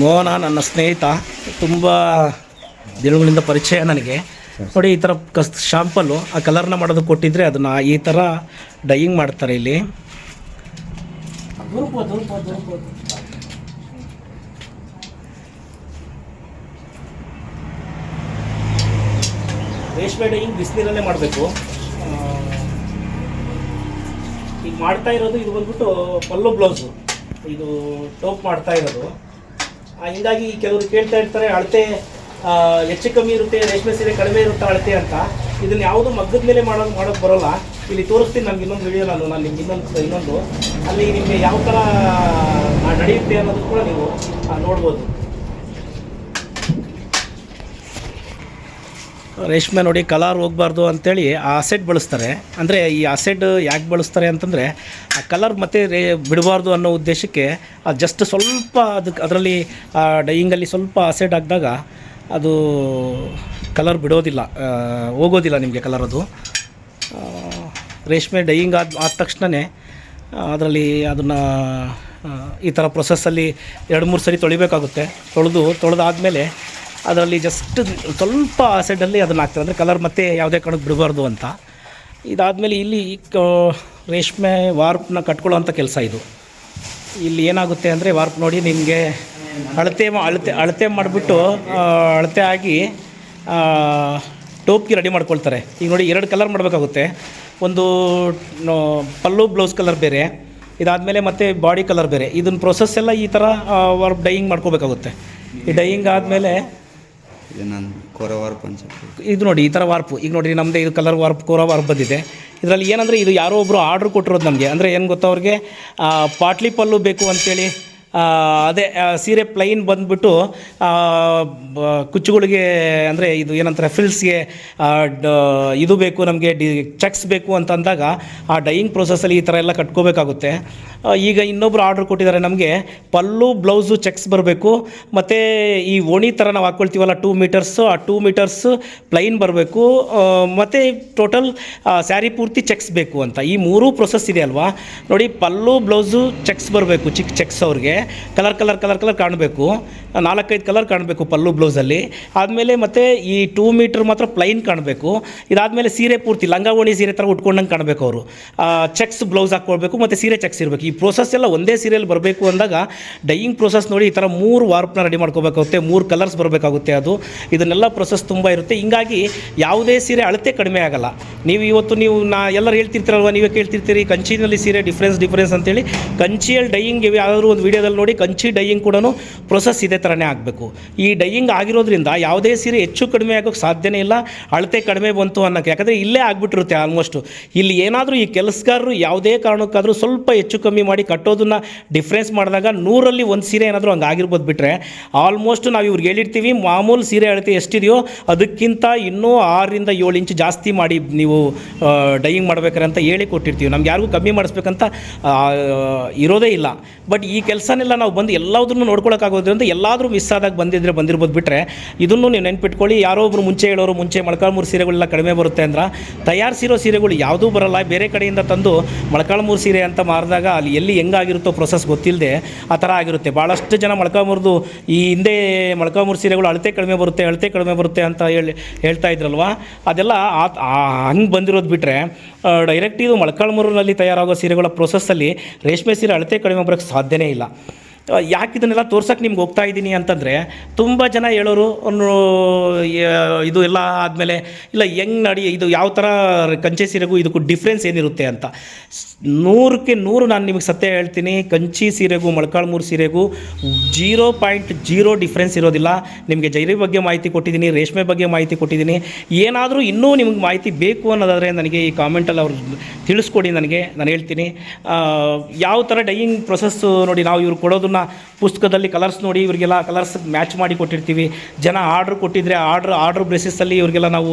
ಮೋಹನ, ನನ್ನ ಸ್ನೇಹಿತ, ತುಂಬ ದಿನಗಳಿಂದ ಪರಿಚಯ ನನಗೆ. ನೋಡಿ, ಈ ಥರ ಕಸ್, ಶಾಂಪಲ್ಲು, ಆ ಕಲರ್ನ ಮಾಡೋದು ಕೊಟ್ಟಿದ್ರೆ ಅದನ್ನು ಈ ಥರ ಡೈಯಿಂಗ್ ಮಾಡ್ತಾರೆ ಇಲ್ಲಿ. ರೇಷ್ಮೆ ಡೈಯಿಂಗ್ ಬಿಸಿನೀರಲ್ಲೇ ಮಾಡಬೇಕು. ಈಗ ಮಾಡ್ತಾ ಇರೋದು ಇದು ಬಂದ್ಬಿಟ್ಟು ಪಲ್ಲು ಬ್ಲೌಸು ಇದು ಟೋಪ್ ಮಾಡ್ತಾ ಇರೋದು. ಹಿಂಗಾಗಿ ಕೆಲವರು ಕೇಳ್ತಾ ಇರ್ತಾರೆ, ಅಳತೆ ಹೆಚ್ಚು ಕಮ್ಮಿ ಇರುತ್ತೆ, ರೇಷ್ಮೆ ಸೀರೆ ಕಡಿಮೆ ಇರುತ್ತೆ ಅಳತೆ ಅಂತ. ಇದನ್ನ ಯಾವುದು ಮಗ್ಗದ ಮೇಲೆ ಮಾಡೋದು ಮಾಡೋಕ್ಕೆ ಬರೋಲ್ಲ. ಇಲ್ಲಿ ತೋರಿಸ್ತೀನಿ ನಮ್ಗೆ ಇನ್ನೊಂದು ವಿಡಿಯೋ ನಾನು ನಾನು ನಿಮ್ಗೆ ಇನ್ನೊಂದು ಇನ್ನೊಂದು. ಅಲ್ಲಿ ನಿಮಗೆ ಯಾವ ಥರ ನಡೆಯುತ್ತೆ ಅನ್ನೋದು ಕೂಡ ನೀವು ನೋಡ್ಬೋದು. ರೇಷ್ಮೆ ನೋಡಿ ಕಲರ್ ಹೋಗಬಾರ್ದು ಅಂತೇಳಿ ಆ ಅಸೆಟ್ ಬಳಸ್ತಾರೆ. ಅಂದರೆ ಈ ಅಸೆಡ್ ಯಾಕೆ ಬಳಸ್ತಾರೆ ಅಂತಂದರೆ ಆ ಕಲರ್ ಮತ್ತೆ ರೇ ಬಿಡಬಾರ್ದು ಅನ್ನೋ ಉದ್ದೇಶಕ್ಕೆ ಜಸ್ಟ್ ಸ್ವಲ್ಪ ಅದಕ್ಕೆ ಅದರಲ್ಲಿ ಆ ಡೈಯಿಂಗಲ್ಲಿ ಸ್ವಲ್ಪ ಅಸೆಡ್ ಹಾಕಿದಾಗ ಅದು ಕಲರ್ ಬಿಡೋದಿಲ್ಲ ಹೋಗೋದಿಲ್ಲ ನಿಮಗೆ ಕಲರ್ ಅದು. ರೇಷ್ಮೆ ಡೈಯಿಂಗ್ ಆದ ಆದ ತಕ್ಷಣವೇ ಅದರಲ್ಲಿ ಅದನ್ನು ಈ ಥರ ಪ್ರೊಸೆಸ್ಸಲ್ಲಿ ಎರಡು ಮೂರು ಸರಿ ತೊಳಿಬೇಕಾಗುತ್ತೆ. ತೊಳೆದು, ತೊಳೆದಾದ್ಮೇಲೆ ಅದರಲ್ಲಿ ಜಸ್ಟ್ ಸ್ವಲ್ಪ ಸೈಡಲ್ಲಿ ಅದನ್ನು ಹಾಕ್ತಾರೆ. ಅಂದರೆ ಕಲರ್ ಮತ್ತೆ ಯಾವುದೇ ಕಾರಣಕ್ಕೆ ಬಿಡಬಾರ್ದು ಅಂತ. ಇದಾದಮೇಲೆ ಇಲ್ಲಿ ರೇಷ್ಮೆ ವಾರ್ಪ್ನ ಕಟ್ಕೊಳ್ಳೋವಂಥ ಕೆಲಸ ಇದು. ಇಲ್ಲಿ ಏನಾಗುತ್ತೆ ಅಂದರೆ ವಾರ್ಪ್ ನೋಡಿ ನಿಮಗೆ ಅಳತೆ ಅಳತೆ ಅಳತೆ ಮಾಡಿಬಿಟ್ಟು ಅಳತೆ ಆಗಿ ಟೋಪ್ಗೆ ರೆಡಿ ಮಾಡ್ಕೊಳ್ತಾರೆ. ಈಗ ನೋಡಿ ಎರಡು ಕಲರ್ ಮಾಡಬೇಕಾಗುತ್ತೆ. ಒಂದು ಪಲ್ಲು ಬ್ಲೌಸ್ ಕಲರ್ ಬೇರೆ. ಇದಾದಮೇಲೆ ಮತ್ತೆ ಬಾಡಿ ಕಲರ್ ಬೇರೆ. ಇದನ್ನ ಪ್ರೊಸೆಸ್ ಎಲ್ಲ ಈ ಥರ ಡೈಯಿಂಗ್ ಮಾಡ್ಕೋಬೇಕಾಗುತ್ತೆ. ಈ ಡೈಯಿಂಗ್ ಆದಮೇಲೆ ಇದು ವಾರ್ಪ್ ಪಂಚ ಇದು ನೋಡಿ, ಈ ಥರ ವಾರ್ಪು. ಈಗ ನೋಡಿ ನಮ್ಮದೇ ಇದು ಕಲರ್ ವಾರ್ಪ್ ಕೋರ ವಾರ್ಪ್ ಬಂದಿದೆ. ಇದರಲ್ಲಿ ಏನಂದರೆ ಇದು ಯಾರೋ ಒಬ್ಬರು ಆರ್ಡ್ರ್ ಕೊಟ್ಟಿರೋದು ನಮಗೆ. ಅಂದರೆ ಏನು ಗೊತ್ತಾ ಅವ್ರಿಗೆ? ಪಾಟ್ಲಿ ಪಲ್ಲು ಬೇಕು ಅಂತೇಳಿ ಅದೇ ಸೀರೆ ಪ್ಲೈನ್ ಬಂದುಬಿಟ್ಟು ಕುಚ್ಚುಗಳಿಗೆ ಅಂದರೆ ಇದು ಏನಂತಾರೆ ಫಿಲ್ಸ್ಗೆ ಇದು ಬೇಕು, ನಮಗೆ ಡಿ ಚೆಕ್ಸ್ ಬೇಕು ಅಂತ ಅಂದಾಗ ಆ ಡೈಯಿಂಗ್ ಪ್ರೊಸೆಸಲ್ಲಿ ಈ ಥರ ಎಲ್ಲ ಕಟ್ಕೋಬೇಕಾಗುತ್ತೆ. ಈಗ ಇನ್ನೊಬ್ರು ಆರ್ಡ್ರ್ ಕೊಟ್ಟಿದ್ದಾರೆ ನಮಗೆ, ಪಲ್ಲು ಬ್ಲೌಸು ಚೆಕ್ಸ್ ಬರಬೇಕು. ಮತ್ತು ಈ ಓಣಿ ಥರ ನಾವು ಹಾಕ್ಕೊಳ್ತೀವಲ್ಲ ಟೂ ಮೀಟರ್ಸು ಆ ಟೂ ಮೀಟರ್ಸ್ ಪ್ಲೈನ್ ಬರಬೇಕು. ಮತ್ತು ಟೋಟಲ್ ಸ್ಯಾರಿ ಪೂರ್ತಿ ಚೆಕ್ಸ್ ಬೇಕು ಅಂತ. ಈ ಮೂರೂ ಪ್ರೊಸೆಸ್ ಇದೆ ಅಲ್ವಾ? ನೋಡಿ, ಪಲ್ಲು ಬ್ಲೌಸು ಚೆಕ್ಸ್ ಬರಬೇಕು ಚಿಕ್ಕ ಚೆಕ್ಸ್ ಅವ್ರಿಗೆ. ಕಲರ್ ಕಲರ್ ಕಲರ್ ಕಲರ್ ಕಾಣಬೇಕು. ನಾಲ್ಕೈದು ಕಲರ್ ಕಾಣಬೇಕು ಪಲ್ಲು ಬ್ಲೌಸಲ್ಲಿ. ಆದಮೇಲೆ ಮತ್ತು ಈ ಟೂ ಮೀಟ್ರ್ ಮಾತ್ರ ಪ್ಲೈನ್ ಕಾಣಬೇಕು. ಇದಾದಮೇಲೆ ಸೀರೆ ಪೂರ್ತಿ, ಲಂಗಾವಣಿ ಸೀರೆ ಥರ ಉಟ್ಕೊಂಡಂಗೆ ಕಾಣಬೇಕು ಅವರು. ಚೆಕ್ಸ್ ಬ್ಲೌಸ್ ಹಾಕ್ಕೊಳ್ಬೇಕು, ಮತ್ತು ಸೀರೆ ಚೆಕ್ಸ್ ಇರಬೇಕು. ಈ ಪ್ರೋಸೆಸ್ ಎಲ್ಲ ಒಂದೇ ಸೀರೆಯಲ್ಲಿ ಬರಬೇಕು ಅಂದಾಗ ಡೈಯಿಂಗ್ ಪ್ರೋಸೆಸ್ ನೋಡಿ ಈ ಥರ ಮೂರು ವಾರ್ಪ್ನ ರೆಡಿ ಮಾಡ್ಕೋಬೇಕಾಗುತ್ತೆ, ಮೂರು ಕಲರ್ಸ್ ಬರಬೇಕಾಗುತ್ತೆ ಅದು. ಇದನ್ನೆಲ್ಲ ಪ್ರೊಸೆಸ್ ತುಂಬ ಇರುತ್ತೆ. ಹಿಂಗಾಗಿ ಯಾವುದೇ ಸೀರೆ ಅಳತೆ ಕಡಿಮೆ ಆಗಲ್ಲ. ನೀವು ಇವತ್ತು ನೀವು ನಾ, ಎಲ್ಲರೂ ಹೇಳ್ತಿರ್ತೀರಲ್ವ, ನೀವೇ ಕೇಳ್ತಿರ್ತೀರಿ, ಕಂಚಿನಲ್ಲಿ ಸೀರೆ ಡಿಫ್ರೆನ್ಸ್ ಡಿಫ್ರೆನ್ಸ್ ಅಂತೇಳಿ. ಕಂಚಿಯಲ್ಲಿ ಡೈಯಿಂಗ್ ಯಾವುದಾದ್ರೂ ಒಂದು ವೀಡಿಯೋದಲ್ಲಿ ನೋಡಿ, ಕಂಚಿ ಡೈಯಿಂಗ್ ಕೂಡ ಪ್ರೊಸೆಸ್ ಇದೇ. ಥರನೇ ಆಗಬೇಕು. ಈ ಡೈಯಿಂಗ್ ಆಗಿರೋದ್ರಿಂದ ಯಾವುದೇ ಸೀರೆ ಹೆಚ್ಚು ಕಡಿಮೆ ಆಗೋಕ್ಕೆ ಸಾಧ್ಯನೇ ಇಲ್ಲ, ಅಳತೆ ಕಡಿಮೆ ಬಂತು ಅನ್ನೋಕ್ಕೆ. ಯಾಕಂದರೆ ಇಲ್ಲೇ ಆಗಿಬಿಟ್ಟಿರುತ್ತೆ ಆಲ್ಮೋಸ್ಟು ಇಲ್ಲಿ ಏನಾದರೂ ಈ ಕೆಲಸಗಾರರು ಯಾವುದೇ ಕಾರಣಕ್ಕಾದರೂ ಸ್ವಲ್ಪ ಹೆಚ್ಚು ಕಮ್ಮಿ ಮಾಡಿ ಕಟ್ಟೋದನ್ನು ಡಿಫ್ರೆನ್ಸ್ ಮಾಡಿದಾಗ ನೂರಲ್ಲಿ ಒಂದು ಸೀರೆ ಏನಾದರೂ ಹಂಗೆ ಆಗಿರ್ಬೋದು ಬಿಟ್ಟರೆ ಆಲ್ಮೋಸ್ಟ್ ನಾವು ಇವ್ರಿಗೆ ಹೇಳಿರ್ತೀವಿ, ಮಾಮೂಲು ಸೀರೆ ಅಳತೆ ಎಷ್ಟಿದೆಯೋ ಅದಕ್ಕಿಂತ ಇನ್ನೂ ಆರರಿಂದ ಏಳು ಇಂಚು ಜಾಸ್ತಿ ಮಾಡಿ ನೀವು ಡೈಯಿಂಗ್ ಮಾಡ್ಬೇಕಾರೆ ಅಂತ ಹೇಳಿ ಕೊಟ್ಟಿರ್ತೀವಿ. ನಮ್ಗೆ ಯಾರಿಗೂ ಕಮ್ಮಿ ಮಾಡಿಸ್ಬೇಕಂತ ಇರೋದೇ ಇಲ್ಲ. ಬಟ್ ಈ ಕೆಲಸನೆಲ್ಲ ನಾವು ಬಂದು ಎಲ್ಲದನ್ನು ನೋಡ್ಕೊಳಕ್ಕಾಗೋದ್ರಿಂದ ಎಲ್ಲಾದರೂ ಮಿಸ್ ಆದಾಗ ಬಂದಿದ್ದರೆ ಬಂದಿರ್ಬೋದು ಬಿಟ್ಟರೆ ಇದನ್ನು ನೀವು ನೆನ್ಪಿಟ್ಕೊಳ್ಳಿ. ಯಾರೋ ಒಬ್ಬರು ಮುಂಚೆ ಹೇಳೋರು, ಮುಂಚೆ ಮೊಳಕಾಲ್ಮೂರು ಸೀರೆಗಳೆಲ್ಲ ಕಡಿಮೆ ಬರುತ್ತೆ ಅಂದ್ರೆ ತಯಾರಿಸಿರೋ ಸೀರೆಗಳು ಯಾವುದೂ ಬರಲ್ಲ. ಬೇರೆ ಕಡೆಯಿಂದ ತಂದು ಮೊಳಕಾಲ್ಮೂರು ಸೀರೆ ಅಂತ ಮಾರಿದಾಗ ಅಲ್ಲಿ ಎಲ್ಲಿ ಹೆಂಗಾಗಿರುತ್ತೋ ಪ್ರೊಸೆಸ್ ಗೊತ್ತಿಲ್ಲದೆ ಆ ಥರ ಆಗಿರುತ್ತೆ. ಭಾಳಷ್ಟು ಜನ ಮೊಳಕಾಲ್ಮೂರ್ದು ಈ ಹಿಂದೆ ಮೊಳಕಾಲ್ಮೂರು ಸೀರೆಗಳು ಅಳತೆ ಕಡಿಮೆ ಬರುತ್ತೆ, ಅಳತೆ ಕಡಿಮೆ ಬರುತ್ತೆ ಅಂತ ಹೇಳಿ ಹೇಳ್ತಾ ಇದ್ರಲ್ವ? ಅದೆಲ್ಲ ಹಂಗೆ ಬಂದಿರೋದು ಬಿಟ್ಟರೆ ಡೈರೆಕ್ಟ್ ಇದು ಮೊಳಕಾಲ್ಮೂರಿನಲ್ಲಿ ತಯಾರಾಗೋ ಸೀರೆಗಳ ಪ್ರೊಸೆಸ್ಸಲ್ಲಿ ರೇಷ್ಮೆ ಸೀರೆ ಅಳತೆ ಕಡಿಮೆ ಬರೋಕ್ಕೆ ಸಾಧ್ಯವೇ ಇಲ್ಲ. ಯಾಕೆ ಇದನ್ನೆಲ್ಲ ತೋರ್ಸಕ್ಕೆ ನಿಮ್ಗೆ ಹೋಗ್ತಾ ಇದ್ದೀನಿ ಅಂತಂದರೆ, ತುಂಬ ಜನ ಹೇಳೋರು ಇದು ಎಲ್ಲ ಆದಮೇಲೆ, ಇಲ್ಲ, ಹೆಂಗೆ ನಡಿ, ಇದು ಯಾವ ಥರ ಕಂಚೆ ಸೀರೆಗೂ ಇದಕ್ಕೂ ಡಿಫ್ರೆನ್ಸ್ ಏನಿರುತ್ತೆ ಅಂತ. ನೂರಕ್ಕೆ ನೂರು ನಾನು ನಿಮಗೆ ಸತ್ಯ ಹೇಳ್ತೀನಿ, ಕಂಚಿ ಸೀರೆಗೂ ಮೊಳಕಾಳ್ಮೂರು ಸೀರೆಗೂ ಜೀರೋ ಪಾಯಿಂಟ್ ಜೀರೋ ಡಿಫ್ರೆನ್ಸ್ ಇರೋದಿಲ್ಲ. ನಿಮಗೆ ಜೈರಿ ಬಗ್ಗೆ ಮಾಹಿತಿ ಕೊಟ್ಟಿದ್ದೀನಿ, ರೇಷ್ಮೆ ಬಗ್ಗೆ ಮಾಹಿತಿ ಕೊಟ್ಟಿದ್ದೀನಿ. ಏನಾದರೂ ಇನ್ನೂ ನಿಮಗೆ ಮಾಹಿತಿ ಬೇಕು ಅನ್ನೋದಾದರೆ ನನಗೆ ಈ ಕಾಮೆಂಟಲ್ಲಿ ಅವ್ರು ತಿಳಿಸ್ಕೊಡಿ ನನಗೆ, ನಾನು ಹೇಳ್ತೀನಿ. ಯಾವ ಥರ ಡೈಯಿಂಗ್ ಪ್ರೊಸೆಸ್ಸು ನೋಡಿ, ನಾವು ಇವ್ರು ಕೊಡೋದನ್ನ ಪುಸ್ತಕದಲ್ಲಿ ಕಲರ್ಸ್ ನೋಡಿ ಇವರಿಗೆಲ್ಲ ಕಲರ್ಸ್ ಮ್ಯಾಚ್ ಮಾಡಿ ಕೊಟ್ಟಿರ್ತೀವಿ. ಜನ ಆರ್ಡ್ರ್ ಕೊಟ್ಟಿದ್ರೆ ಆರ್ಡ್ರ್ ಆರ್ಡ್ರ್ ಬೇಸಿಸಲ್ಲಿ ಇವರಿಗೆಲ್ಲ ನಾವು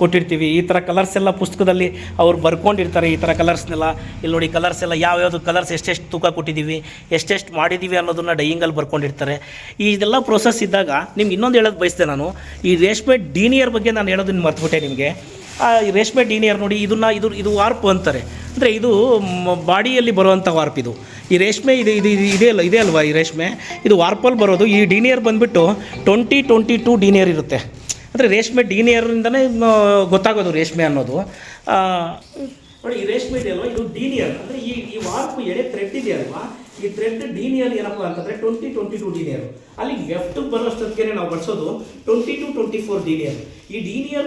ಕೊಟ್ಟಿರ್ತೀವಿ. ಈ ಥರ ಕಲರ್ಸ್ ಎಲ್ಲ ಪುಸ್ತಕದಲ್ಲಿ ಅವ್ರು ಬರ್ಕೊಂಡಿರ್ತಾರೆ ಈ ಥರ ಕಲರ್ಸ್ನೆಲ್ಲ ಇಲ್ಲಿ ನೋಡಿ ಕಲರ್ಸ್ ಎಲ್ಲ ಯಾವ್ಯಾವುದು ಕಲರ್ಸ್ ಎಷ್ಟೆಷ್ಟು ತೂಕ ಕೊಟ್ಟಿದ್ದೀವಿ ಎಷ್ಟೆಷ್ಟು ಮಾಡಿದ್ದೀವಿ ಅನ್ನೋದನ್ನು ಡೈಯಿಂಗಲ್ಲಿ ಬರ್ಕೊಂಡಿರ್ತಾರೆ. ಈ ಇದೆಲ್ಲ ಪ್ರೊಸೆಸ್ ಇದ್ದಾಗ ನಿಮ್ಗೆ ಇನ್ನೊಂದು ಹೇಳೋದು ಬಯಸ್ತೆ ನಾನು. ಈ ರೇಷ್ಮೆ ಡೀನಿಯರ್ ಬಗ್ಗೆ ನಾನು ಹೇಳೋದನ್ನ ಮರ್ತುಬಿಟ್ಟೆ ನಿಮಗೆ. ಆ ರೇಷ್ಮೆ ಡೀನಿಯರ್ ನೋಡಿ ಇದನ್ನ ಇದು ಇದು ವಾರ್ಪ್ ಅಂತಾರೆ. ಅಂದರೆ ಇದು ಬಾಡಿಯಲ್ಲಿ ಬರುವಂಥ ವಾರ್ಪ್ ಇದು. ಈ ರೇಷ್ಮೆ ಇದು ಇದು ಇದು ಅಲ್ಲ, ಇದೇ ಅಲ್ವಾ ಈ ರೇಷ್ಮೆ? ಇದು ವಾರ್ಪಲ್ಲಿ ಬರೋದು. ಈ ಡಿನಿಯರ್ ಬಂದುಬಿಟ್ಟು ಟ್ವೆಂಟಿ ಟ್ವೆಂಟಿ ಟೂ ಡಿನಿಯರ್ ಇರುತ್ತೆ. ಅಂದರೆ ರೇಷ್ಮೆ ಡೀನಿಯರಿಂದನೇ ಗೊತ್ತಾಗೋದು ರೇಷ್ಮೆ ಅನ್ನೋದು. ನೋಡಿ ಈ ರೇಷ್ಮೆ ಇದೆ ಅಲ್ವಾ? ಇದು ಡಿನಿಯರ್. ಅಂದರೆ ಈ ಈ ವಾರ್ಪ್ ಎಳೆ ಥ್ರೆಡ್ ಇದೆ ಅಲ್ವಾ? ಈ ಥ್ರೆಡ್ ಡೀನಿಯರ್ ಏನಪ್ಪ ಅಂತಂದರೆ ಟ್ವೆಂಟಿ ಟ್ವೆಂಟಿ ಟು ಡೀನಿಯರ್ ಅಲ್ಲಿ ಲೆಫ್ಟ್ ಬರೋಷ್ಟೊತ್ತಿಗೆ ನಾವು ಬಳಸೋದು twenty two twenty four denier ಈ ಡೀನಿಯರ್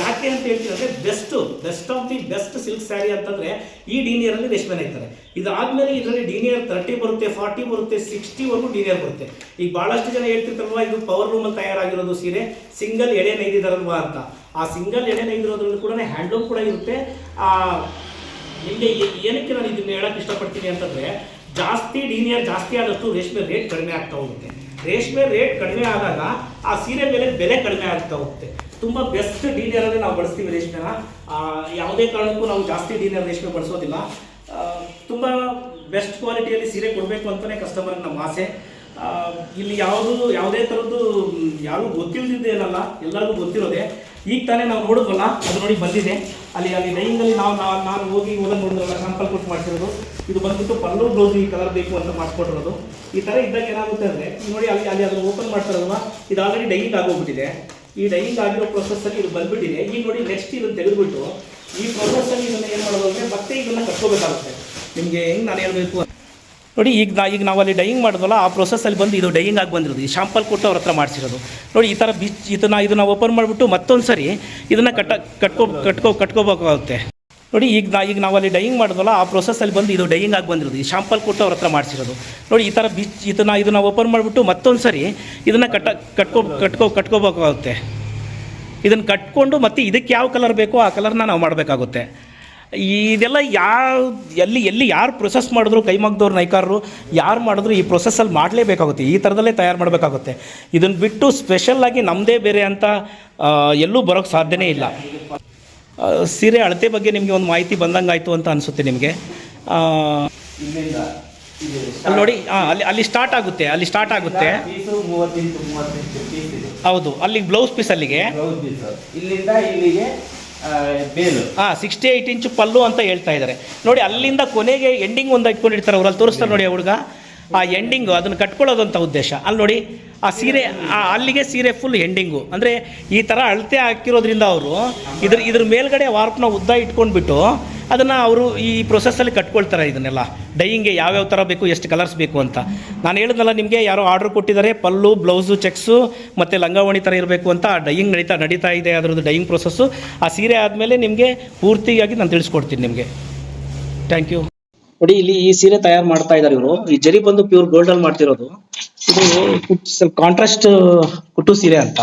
ಯಾಕೆ ಅಂತ ಹೇಳ್ತೀವಿ ಅಂದರೆ best best of the best silk sari ಅಂತಂದರೆ ಈ ಡೀನಿಯರಲ್ಲಿ ರೇಷ್ಮೆ ಇರ್ತಾರೆ ಇದಾದಮೇಲೆ ಇದರಲ್ಲಿ ಡೀನಿಯರ್ ತರ್ಟಿ ಬರುತ್ತೆ ಫಾರ್ಟಿ ಬರುತ್ತೆ ಸಿಕ್ಸ್ಟಿವರೆಗೂ ಡೀನಿಯರ್ ಬರುತ್ತೆ. ಈಗ ಭಾಳಷ್ಟು ಜನ ಹೇಳ್ತಿರ್ತಾರಲ್ವ, ಇದು ಪವರ್ ರೂಮಲ್ಲಿ ತಯಾರಾಗಿರೋದು ಸೀರೆ ಸಿಂಗಲ್ ಎಡೆ ನೈದಿದಾರಲ್ವಾ ಅಂತ. ಆ ಸಿಂಗಲ್ ಎಡೆ ನೈದಿರೋದ್ರಲ್ಲಿ ಕೂಡ ಹ್ಯಾಂಡ್ಲೂಮ್ ಕೂಡ ಇರುತ್ತೆ. ನಿಮಗೆ ಏನಕ್ಕೆ ನಾನು ಇದನ್ನು ಹೇಳಕ್ಕೆ ಇಷ್ಟಪಡ್ತೀನಿ ಅಂತಂದರೆ ಜಾಸ್ತಿ ಡೀನಿಯರ್ ಜಾಸ್ತಿ ಆದಷ್ಟು ರೇಷ್ಮೆ ರೇಟ್ ಕಡಿಮೆ ಆಗ್ತಾ ಹೋಗುತ್ತೆ. ರೇಷ್ಮೆ ರೇಟ್ ಕಡಿಮೆ ಆದಾಗ ಆ ಸೀರೆ ಮೇಲೆ ಬೆಲೆ ಕಡಿಮೆ ಆಗ್ತಾ ಹೋಗುತ್ತೆ. ತುಂಬ ಬೆಸ್ಟ್ ಡೀನಿಯರಲ್ಲಿ ನಾವು ಬಳಸ್ತೀವಿ ರೇಷ್ಮೆನ. ಯಾವುದೇ ಕಾರಣಕ್ಕೂ ನಾವು ಜಾಸ್ತಿ ಡೀನಿಯರ್ ರೇಷ್ಮೆ ಬಳಸೋದಿಲ್ಲ. ತುಂಬ ಬೆಸ್ಟ್ ಕ್ವಾಲಿಟಿಯಲ್ಲಿ ಸೀರೆ ಕೊಡಬೇಕು ಅಂತಲೇ ಕಸ್ಟಮರ್ ನಮ್ಮ ಆಸೆ. ಇಲ್ಲಿ ಯಾವುದು ಯಾವುದೇ ಥರದ್ದು ಯಾರು ಯಾರು ಗೊತ್ತಿಲ್ಲದಿದ್ದೇನಲ್ಲ ಎಲ್ಲರಿಗೂ ಗೊತ್ತಿರೋದೆ. ಈಗ ತಾನೇ ನಾವು ನೋಡಿದ್ವಲ್ಲ, ಅದು ನೋಡಿ ಬಂದಿದೆ. ಅಲ್ಲಿ ಅಲ್ಲಿ ನಾವು ನಾವು, ನಾನು ಹೋಗಿ ಓದನ್ನು ನೋಡಿದ್ರಲ್ಲ ಸ್ಯಾಂಪಲ್ ಕೊಟ್ಟು ಮಾಡ್ತಿರೋದು. ಇದು ಬಂದ್ಬಿಟ್ಟು ಪಲ್ಲು ಬ್ಲೌಸ್ ಈ ಕಲರ್ ಬೇಕು ಅಂತ ಮಾಡ್ಕೊಟ್ಟಿರೋದು. ಈ ಥರ ಇದ್ದಾಗ ಏನಾಗುತ್ತೆ ಅಂದರೆ ನೋಡಿ ಅಲ್ಲಿ ಅಲ್ಲಿ ಅದನ್ನು ಓಪನ್ ಮಾಡ್ತಾರಲ್ವ, ಇದು ಆಲ್ರೆಡಿ ಡೈಯಿಂಗ್ ಆಗೋಗ್ಬಿಟ್ಟಿದೆ. ಈ ಡೈಯಿಂಗ್ ಆಗಿರೋ ಪ್ರೊಸೆಸ್ಸಲ್ಲಿ ಇದು ಬಂದ್ಬಿಟ್ಟಿದೆ. ಈಗ ನೋಡಿ ನೆಕ್ಸ್ಟ್ ಇದನ್ನು ತೆಗೆದುಬಿಟ್ಟು, ಈ ಪ್ರೊಸೆಸ್ಸಲ್ಲಿ ಇದನ್ನು ಏನು ಮಾಡೋದು ಅಂದರೆ ಮತ್ತೆ ಇದನ್ನು ಕಟ್ಕೋಬೇಕಾಗುತ್ತೆ. ನಿಮಗೆ ಹೆಂಗೆ ನಾನು ಹೇಳಬೇಕು ನೋಡಿ, ಈಗ ನಾ ಈಗ ನಾವು ಅಲ್ಲಿ ಡೈಯಿಂಗ್ ಮಾಡಿದ್ವಲ್ಲ, ಆ ಪ್ರೊಸೆಸ್ಸಲ್ಲಿ ಬಂದು ಇದು ಡೈಯಿಂಗ್ ಆಗಿ ಬಂದಿರೋದು. ಈ ಶಾಂಪಲ್ ಕೊಟ್ಟು ಅವ್ರ ಹತ್ರ ಮಾಡಿಸಿರೋದು. ನೋಡಿ, ಈ ಥರ ಬಿಚ್ ಇದನ್ನ ಇದನ್ನು ಓಪನ್ ಮಾಡಿಬಿಟ್ಟು ಮತ್ತೊಂದು ಸರಿ ಇದನ್ನು ಕಟ್ಟ ಕಟ್ಕೋ ಕಟ್ಕೋ ಕಟ್ಕೋಬೇಕಾಗುತ್ತೆ. ನೋಡಿ, ಈಗ ನಾ ಈಗ ನಾವು ಅಲ್ಲಿ ಡೈಯಿಂಗ್ ಮಾಡಿದ್ವಲ್ಲ, ಆ ಪ್ರೊಸೆಸ್ಸಲ್ಲಿ ಬಂದು ಇದು ಡೈಯಿಂಗ್ ಆಗಿ ಬಂದಿರೋದು. ಈ ಶಾಂಪಲ್ ಕೊಟ್ಟು ಅವ್ರ ಹತ್ರ ಮಾಡಿಸಿರೋದು. ನೋಡಿ, ಈ ಥರ ಬಿಚ್ ಇದನ್ನು ಇದನ್ನು ಓಪನ್ ಮಾಡಿಬಿಟ್ಟು ಮತ್ತೊಂದು ಸರಿ ಇದನ್ನು ಕಟ್ಟ ಕಟ್ಕೋ ಕಟ್ಕೋ ಕಟ್ಕೋಬೇಕಾಗುತ್ತೆ. ಇದನ್ನು ಕಟ್ಕೊಂಡು ಮತ್ತೆ ಇದಕ್ಕೆ ಯಾವ ಕಲರ್ ಬೇಕೋ ಆ ಕಲರ್ನ ನಾವು ಮಾಡಬೇಕಾಗುತ್ತೆ. ಇದೆಲ್ಲ ಯಾವ, ಎಲ್ಲಿ ಎಲ್ಲಿ ಯಾರು ಪ್ರೊಸೆಸ್ ಮಾಡಿದ್ರು ಕೈಮಗ್ದವ್ರು ನೈಕಾರರು, ಯಾರು ಮಾಡಿದ್ರು ಈ ಪ್ರೊಸೆಸ್ಸಲ್ಲಿ ಮಾಡಲೇಬೇಕಾಗುತ್ತೆ, ಈ ಥರದಲ್ಲೇ ತಯಾರು ಮಾಡಬೇಕಾಗುತ್ತೆ. ಇದನ್ನು ಬಿಟ್ಟು ಸ್ಪೆಷಲ್ಲಾಗಿ ನಮ್ಮದೇ ಬೇರೆ ಅಂತ ಎಲ್ಲೂ ಬರೋಕ್ಕೆ ಸಾಧ್ಯನೇ ಇಲ್ಲ. ಸೀರೆ ಅಳತೆ ಬಗ್ಗೆ ನಿಮಗೆ ಒಂದು ಮಾಹಿತಿ ಬಂದಂಗಾಯಿತು ಅಂತ ಅನಿಸುತ್ತೆ ನಿಮಗೆ. ಅಲ್ಲಿ ನೋಡಿ ಹಾಂ ಅಲ್ಲಿ ಅಲ್ಲಿ ಸ್ಟಾರ್ಟ್ ಆಗುತ್ತೆ, ಅಲ್ಲಿ ಸ್ಟಾರ್ಟ್ ಆಗುತ್ತೆ. ಹೌದು, ಅಲ್ಲಿ ಬ್ಲೌಸ್ ಪೀಸ್ ಅಲ್ಲಿಗೆ. ಇಲ್ಲಿಗೆ ಬೇಲು. ಹಾಂ ಸಿಕ್ಸ್ಟಿ ಏಯ್ಟ್ ಇಂಚು ಪಲ್ಲು ಅಂತ ಹೇಳ್ತಾ ಇದ್ದಾರೆ. ನೋಡಿ, ಅಲ್ಲಿಂದ ಕೊನೆಗೆ ಎಂಡಿಂಗ್ ಒಂದು ಇಟ್ಕೊಂಡಿರ್ತಾರೆ ಅವ್ರಲ್ಲಿ ತೋರಿಸ್ತಾರೆ ನೋಡಿ ಹುಡುಗ. ಆ ಎಂಡಿಂಗು ಅದನ್ನು ಕಟ್ಕೊಳ್ಳೋದು ಅಂತ ಉದ್ದೇಶ. ಅಲ್ಲಿ ನೋಡಿ, ಆ ಸೀರೆ, ಆ ಅಲ್ಲಿಗೆ ಸೀರೆ ಫುಲ್ ಎಂಡಿಂಗು ಅಂದರೆ ಈ ಥರ ಅಳತೆ ಹಾಕಿರೋದ್ರಿಂದ ಅವರು ಇದ್ರ ಇದ್ರ ಮೇಲ್ಗಡೆ ವಾರ್ಪ್ನ ಉದ್ದ ಇಟ್ಕೊಂಡ್ಬಿಟ್ಟು ಅದನ್ನು ಅವರು ಈ ಪ್ರೊಸೆಸ್ಸಲ್ಲಿ ಕಟ್ಕೊಳ್ತಾರೆ ಇದನ್ನೆಲ್ಲ. ಡೈಯಿಂಗ್ಗೆ ಯಾವ್ಯಾವ ಥರ ಬೇಕು, ಎಷ್ಟು ಕಲರ್ಸ್ ಬೇಕು ಅಂತ. ನಾನು ಹೇಳಿದ್ನಲ್ಲ, ನಿಮಗೆ ಯಾರೋ ಆರ್ಡ್ರ್ ಕೊಟ್ಟಿದ್ದಾರೆ, ಪಲ್ಲು ಬ್ಲೌಸು ಚೆಕ್ಸು ಮತ್ತು ಲಂಗಾವಣಿ ಥರ ಇರಬೇಕು ಅಂತ ಆ ಡೈಯಿಂಗ್ ನಡೀತಾ ನಡೀತಾ ಇದೆ ಅದರದ್ದು ಡೈಯಿಂಗ್ ಪ್ರೊಸೆಸ್ಸು ಆ ಸೀರೆ ಆದಮೇಲೆ ನಿಮಗೆ ಪೂರ್ತಿಯಾಗಿ ನಾನು ತಿಳಿಸ್ಕೊಡ್ತೀನಿ ನಿಮಗೆ. ಥ್ಯಾಂಕ್ ಯು ನೋಡಿ, ಇಲ್ಲಿ ಈ ಸೀರೆ ತಯಾರು ಮಾಡ್ತಾ ಇದ್ದಾರೆ ಇವರು. ಈ ಜರಿ ಬಂದು ಪ್ಯೂರ್ ಗೋಲ್ಡ್ ಅಲ್ಲಿ ಮಾಡ್ತಿರೋದು. ಇದು ಸ್ವಲ್ಪ ಕಾಂಟ್ರಾಸ್ಟ್ ಕುಟ್ಟು ಸೀರೆ ಅಂತ.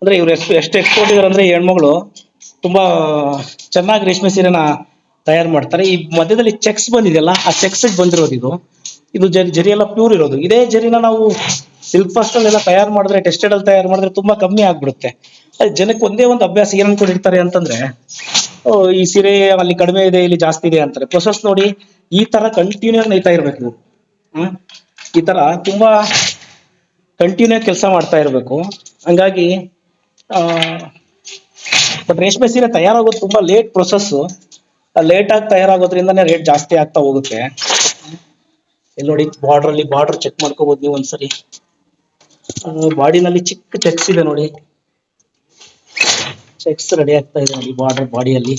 ಅಂದ್ರೆ ಇವ್ರು ಎಷ್ಟು ಎಕ್ಸ್ಪೋರ್ಟ್ ಇದಾರೆ ಅಂದ್ರೆ ಹೆಣ್ಮಗಳು ತುಂಬಾ ಚೆನ್ನಾಗಿ ರೇಷ್ಮೆ ಸೀರೆನ ತಯಾರು ಮಾಡ್ತಾರೆ. ಈ ಮಧ್ಯದಲ್ಲಿ ಚೆಕ್ಸ್ ಬಂದಿದೆಯಲ್ಲ, ಆ ಚೆಕ್ಸ್ ಬಂದಿರೋದು ಇದು. ಇದು ಜರಿ ಜರಿ ಎಲ್ಲ ಪ್ಯೂರ್ ಇರೋದು. ಇದೇ ಜರಿನ ನಾವು ಸಿಲ್ಕ್ ಫಾಸ್ಟ್ ಎಲ್ಲ ತಯಾರು ಮಾಡಿದ್ರೆ ಟೆಸ್ಟೆಡ್ ಅಲ್ಲಿ ತಯಾರು ಮಾಡಿದ್ರೆ ತುಂಬಾ ಕಮ್ಮಿ ಆಗ್ಬಿಡುತ್ತೆ. ಅದೇ ಜನಕ್ಕೆ ಒಂದೇ ಒಂದು ಅಭ್ಯಾಸ ಏನ್ ಅನ್ಕೊಂಡಿರ್ತಾರೆ ಅಂತಂದ್ರೆ ಈ ಸೀರೆ ಅಲ್ಲಿ ಕಡಿಮೆ ಇದೆ, ಇಲ್ಲಿ ಜಾಸ್ತಿ ಇದೆ ಅಂತಾರೆ. ಪ್ರೊಸೆಸ್ ನೋಡಿ, ಈ ತರ ಕಂಟಿನ್ಯೂ ಆಗಿ ನೈತಾ ಇರ್ಬೇಕು. ನೀವು ಈ ತರ ತುಂಬಾ ಕಂಟಿನ್ಯೂ ಕೆಲಸ ಮಾಡ್ತಾ ಇರಬೇಕು. ಹಂಗಾಗಿ ಬಟ್ ರೇಷ್ಮೆ ಸೀರೆ ತಯಾರಾಗೋದು ತುಂಬಾ ಲೇಟ್ ಪ್ರೊಸೆಸ್ ಲೇಟ್ ಆಗಿ ತಯಾರಾಗೋದ್ರಿಂದನೇ ರೇಟ್ ಜಾಸ್ತಿ ಆಗ್ತಾ ಹೋಗುತ್ತೆ. ಇಲ್ಲಿ ನೋಡಿ ಬಾರ್ಡರ್ ಅಲ್ಲಿ ಬಾರ್ಡರ್ ಚೆಕ್ ಮಾಡ್ಕೋಬಹುದು ನೀವು ಒಂದ್ಸರಿ ಬಾಡಿನಲ್ಲಿ ಚಿಕ್ಕ ಚೆಕ್ಸ್ ಇದೆ ನೋಡಿ. ಚೆಕ್ಸ್ ರೆಡಿ ಆಗ್ತಾ ಇದೆ ನೋಡಿ ಬಾರ್ಡರ್ ಬಾಡಿಯಲ್ಲಿ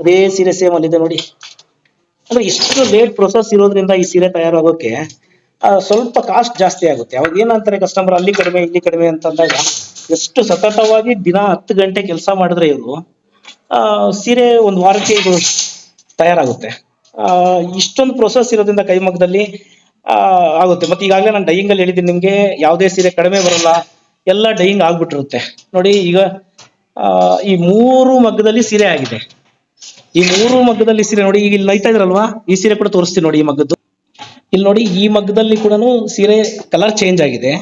ಅದೇ ಸೀರೆ ಸೇಮ್ ಅಲ್ಲಿದೆ ನೋಡಿ. ಅಂದ್ರೆ ಇಷ್ಟು ಲೇಟ್ ಪ್ರೊಸೆಸ್ ಇರೋದ್ರಿಂದ ಈ ಸೀರೆ ತಯಾರಾಗೋಕೆ ಸ್ವಲ್ಪ ಕಾಸ್ಟ್ ಜಾಸ್ತಿ ಆಗುತ್ತೆ. ಅವಾಗ ಏನಂತಾರೆ ಕಸ್ಟಮರ್ ಅಲ್ಲಿ ಕಡಿಮೆ, ಇಲ್ಲಿ ಕಡಿಮೆ ಅಂತಂದಾಗ, ಎಷ್ಟು ಸತತವಾಗಿ ದಿನ ಹತ್ತು ಗಂಟೆ ಕೆಲಸ ಮಾಡಿದ್ರೆ ಇವರು ಸೀರೆ ಒಂದು ವಾರಕ್ಕೆ ಇದು ತಯಾರಾಗುತ್ತೆ. ಇಷ್ಟೊಂದು ಪ್ರೊಸೆಸ್ ಇರೋದ್ರಿಂದ ಕೈಮಗ್ಗದಲ್ಲಿ ಆಗುತ್ತೆ. ಮತ್ತೆ ಈಗಾಗಲೇ ನಾನು ಡೈಯಿಂಗ್ ಅಲ್ಲಿ ಹೇಳಿದ್ದೀನಿ ನಿಮ್ಗೆ, ಯಾವುದೇ ಸೀರೆ ಕಡಿಮೆ ಬರಲ್ಲ, ಎಲ್ಲ ಡೈಯಿಂಗ್ ಆಗ್ಬಿಟ್ಟಿರುತ್ತೆ. ನೋಡಿ ಈಗ ಈ ಮೂರು ಮಗ್ಗದಲ್ಲಿ ಸೀರೆ ಆಗಿದೆ. ಈ ಮೂರು ಮಗ್ಗದಲ್ಲಿ ಸೀರೆ ನೋಡಿ, ಈಗ ಇಲ್ಲಿ ನೈತಾ ಇದ್ರಲ್ವಾ? ಈ ಸೀರೆ ಕೂಡ ತೋರಿಸ್ತೀನಿ ನೋಡಿ ಈ ಮಗ್ಗದ್ದು. ಇಲ್ಲಿ ನೋಡಿ, ಈ ಮಗ್ಗದಲ್ಲಿ ಕೂಡ ಸೀರೆ ಕಲರ್ ಚೇಂಜ್ ಆಗಿದೆ.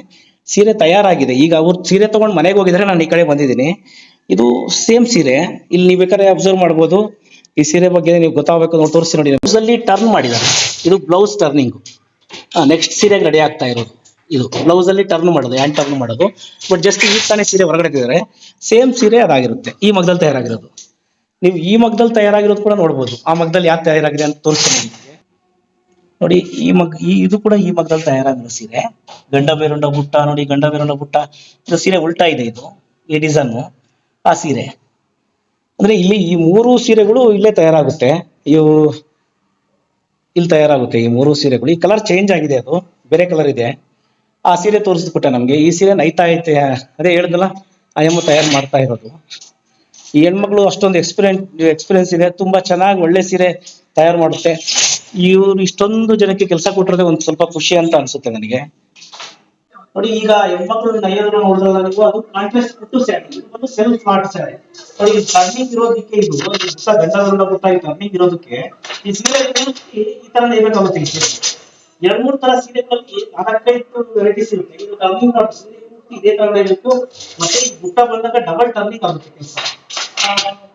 ಸೀರೆ ತಯಾರಾಗಿದೆ. ಈಗ ಅವ್ರು ಸೀರೆ ತಗೊಂಡು ಮನೆಗೆ ಹೋಗಿದ್ರೆ, ನಾನು ಈ ಕಡೆ ಬಂದಿದ್ದೀನಿ. ಇದು ಸೇಮ್ ಸೀರೆ. ಇಲ್ಲಿ ನೀವು ಬೇಕಾದ್ರೆ ಅಬ್ಸರ್ವ್ ಮಾಡ್ಬೋದು. ಈ ಸೀರೆ ಬಗ್ಗೆ ನೀವು ಗೊತ್ತಾಗಬೇಕು ನೋಡಿ ತೋರಿಸ್ತೀನಿ ನೋಡಿ. ಬ್ಲೌಸಲ್ಲಿ ಟರ್ನ್ ಮಾಡಿದ್ದಾರೆ. ಇದು ಬ್ಲೌಸ್ ಟರ್ನಿಂಗ್ ನೆಕ್ಸ್ಟ್ ಸೀರೆಗೆ ರೆಡಿ ಆಗ್ತಾ ಇರೋದು. ಇದು ಬ್ಲೌಸ್ ಅಲ್ಲಿ ಟರ್ನ್ ಮಾಡೋದು ಹ್ಯಾಂಡ್ ಟರ್ನ್ ಮಾಡೋದು. ಬಟ್ ಜಸ್ಟ್ ಈ ತಾನೇ ಸೀರೆ ಹೊರಗಡೆ ತೆಗೆದ್ರೆ ಸೇಮ್ ಸೀರೆ ಅದಾಗಿರುತ್ತೆ. ಈ ಮಗ್ದಲ್ಲಿ ತಯಾರಾಗಿರೋದು. ನೀವು ಈ ಮಗ್ದಲ್ಲಿ ತಯಾರಾಗಿರೋದು ಕೂಡ ನೋಡ್ಬೋದು. ಆ ಮಗ್ದಲ್ಲಿ ಯಾಕೆ ತಯಾರಾಗಿದೆ ಅಂತ ತೋರಿಸ್ತೀನಿ ನೋಡಿ, ಈ ಮಗ್, ಈ, ಇದು ಕೂಡ ಈ ಮಗ್ದಲ್ಲಿ ತಯಾರಾಗಿರೋ ಸೀರೆ. ಗಂಡ ಬೇರುಂಡ ಬುಟ್ಟ, ನೋಡಿ, ಗಂಡ ಬೇರುಂಡ ಬುಟ್ಟ. ಇದು ಸೀರೆ ಉಲ್ಟಾ ಇದೆ ಇದು. ಈ ಡಿಸೈನ್ ಆ ಸೀರೆ. ಅಂದ್ರೆ ಇಲ್ಲಿ ಈ ಮೂರು ಸೀರೆಗಳು ಇಲ್ಲೇ ತಯಾರಾಗುತ್ತೆ. ಇವು ಇಲ್ಲಿ ತಯಾರಾಗುತ್ತೆ ಈ ಮೂರು ಸೀರೆಗಳು. ಈ ಕಲರ್ ಚೇಂಜ್ ಆಗಿದೆ ಅದು. ಬೇರೆ ಕಲರ್ ಇದೆ. ಆ ಸೀರೆ ತೋರಿಸ್ಬಿಟ್ಟೆ ನಮ್ಗೆ. ಈ ಸೀರೆ ನೈತಾ ಐತೆ. ಅದೇ ಹೇಳ್ದಲ್ಲ ಆಯಮ್ಮ ತಯಾರು ಮಾಡ್ತಾ ಇರೋದು. ಈ ಹೆಣ್ಮಕ್ಳು ಅಷ್ಟೊಂದು ಎಕ್ಸ್ಪೀರಿಯನ್ ಎಕ್ಸ್ಪೀರಿಯನ್ಸ್ ಇದೆ. ತುಂಬಾ ಚೆನ್ನಾಗಿ ಒಳ್ಳೆ ಸೀರೆ ತಯಾರು ಮಾಡುತ್ತೆ. ಇವ್ರು ಇಷ್ಟೊಂದು ಜನಕ್ಕೆ ಕೆಲಸ ಕೊಟ್ಟಿರೋದೇ ಒಂದು ಸ್ವಲ್ಪ ಖುಷಿ ಅಂತ ಅನ್ಸುತ್ತೆ ನನಗೆ. ನೋಡಿ, ಈಗ ಹೆಣ್ಮಕ್ಳು ನೈಯೋದನ್ನ ನೋಡಿದ್ರಲ್ಲ ನೀವು, ಅದು ಸ್ಯಾರಿ ಸೆಲ್ಫ್ ಆರ್ಟ್ ಸ್ಯಾರಿ ನೋಡಿ ಟರ್ನಿಂಗ್ ಇರೋದಕ್ಕೆ ಇದು ಗೊತ್ತಾಗಿ ಟರ್ನಿಂಗ್ ಇರೋದಕ್ಕೆ, ಈ ಸೀರೆ ಈ ತರ ಸೀರೆ. ಎರಡ್ ಮೂರ್ ತರ ಸೀರೆಗಳಲ್ಲಿ ನಾಲ್ಕೈದು ವೆರೈಟೀಸ್ ಇರುತ್ತೆ. ಇದು ಟರ್ನಿಂಗ್ ಮಾಡೋ ಸೀರೆ ಇದೇ ತರ ಇರುತ್ತೆ. ಮತ್ತೆ ಈ ಬುಟ್ಟ ಬಂದಾಗ ಡಬಲ್ ಟರ್ನಿಂಗ್ ಆಗುತ್ತೆ ಕೆಲಸ.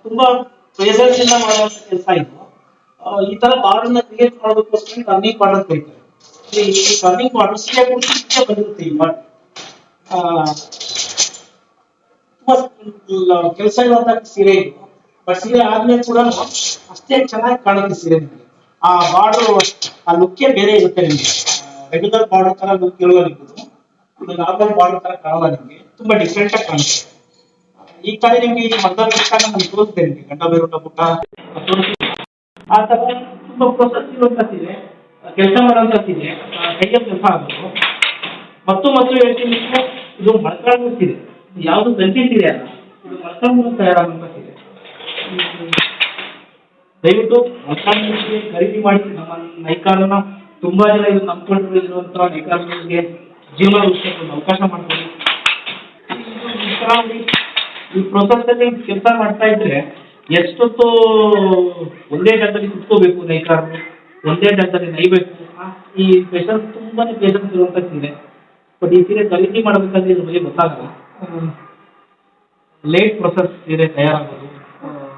ತುಂಬಾ ಪ್ರೇಸರ್ಸ್ ಇಂದ ಮಾಡುವಂತ ಕೆಲಸ ಇದು. ಈ ತರ ಬಾರ್ಡರ್ನ ಕ್ರಿಯೇಟ್ ಮಾಡೋದಕ್ಕೋಸ್ಕರ ಟರ್ನಿಂಗ್ ಅಂತ ಕರೀತಾರೆ ಈ ಟರ್ನಿಂಗ್ ಬಾರ್ಡರ್ ಸೀರೆ ಇಲ್ಲೇ ಬಂದಿರುತ್ತೆ ಈ ಬಾರ್ಡರ್. ತುಂಬಾ ಕೆಲಸ ಇರುವಂತ ಸೀರೆ ಇದು. ಬಟ್ ಸೀರೆ ಆದ್ಮೇಲೆ ಕೂಡ ಅಷ್ಟೇ ಚೆನ್ನಾಗಿ ಕಾಣುತ್ತೆ ಸೀರೆ ನಿಮಗೆ. ಆ ಬಾರ್ಡರ್ ಆ ಲುಕ್ಕೇ ಬೇರೆ ಇರುತ್ತೆ ನಿಮಗೆ. ರೆಗ್ಯುಲರ್ ಬಾರ್ಡರ್ ತರ ಲುಕ್ ಇರೋದು ಇದು ನಾರ್ಮಲ್ ಬಾರ್ಡರ್ ತರ ಕಾಣಲ್ಲ ನಿಮಗೆ. ತುಂಬಾ ಡಿಫ್ರೆಂಟ್ ಆಗಿ ಕಾಣುತ್ತೆ. ಈ ತಾನೇ ನಿಮ್ಗೆ ಈ ಮದ್ದಲ್ ನಾನು ತೋರಿಸ್ತೇನೆ ನಿಮ್ಗೆ, ಗಂಡ ಬೇರುಂಡ ಪುಟ್ಟ. ಆ ತರ ತುಂಬಾ ಪ್ರೊಸೆಸ್ ಇರುವಂತಿದೆ ಕೆಲಸ ಮಾಡುವಂತಿದೆ ಕೈಯ ಕೆಲಸ ಆಗೋದು. ಮತ್ತು ಮತ್ತು ಹೇಳ್ತೀನಿ ಇದು ಮಳ್ಕಾಳು ಇದೆ ಯಾವುದು ಸೀರೆ ಅಲ್ಲ, ಇದು ಮಳ್ಕಾಳು. ದಯವಿಟ್ಟು ಮಳ್ಕಾಳು ಖರೀದಿ ಮಾಡಿ ನಮ್ಮ ನೈಕಾರನ ತುಂಬಾ ಜನ ಇದು ನಂಬಿಕೊಂಡಿರುವಂತಹ ನೈಕಾರನಿಗೆ ಜೀವನ ಒಂದು ಅವಕಾಶ ಮಾಡ್ತೀನಿ ಈ ಪ್ರೊಸೆಸ್ನಲ್ಲಿ ಈ ಕೆಲಸ ಮಾಡ್ತಾ ಇದ್ರೆ ಎಷ್ಟೊತ್ತು ಒಂದೇ ಜಾಗದಲ್ಲಿ ಕುತ್ಕೋಬೇಕು ನೈಕಾರರು. ಒಂದೇ ಜಾಗದಲ್ಲಿ ನೈಬೇಕು. ಈ ಸ್ಪೆಷಲ್ ತುಂಬಾನೇ ಪೇಷನ್ಸ್ ಇರುವಂತ ಸೀರೆ. ಬಟ್ ಈ ಸೀರೆ ಖರೀದಿ ಮಾಡಬೇಕಾದ್ರೆ ಇದ್ರ ಬಗ್ಗೆ ಗೊತ್ತಾಗಲ್ಲ. ಲೇಟ್ ಪ್ರೊಸೆಸ್ ಸೀರೆ ತಯಾರಾಗೋದು.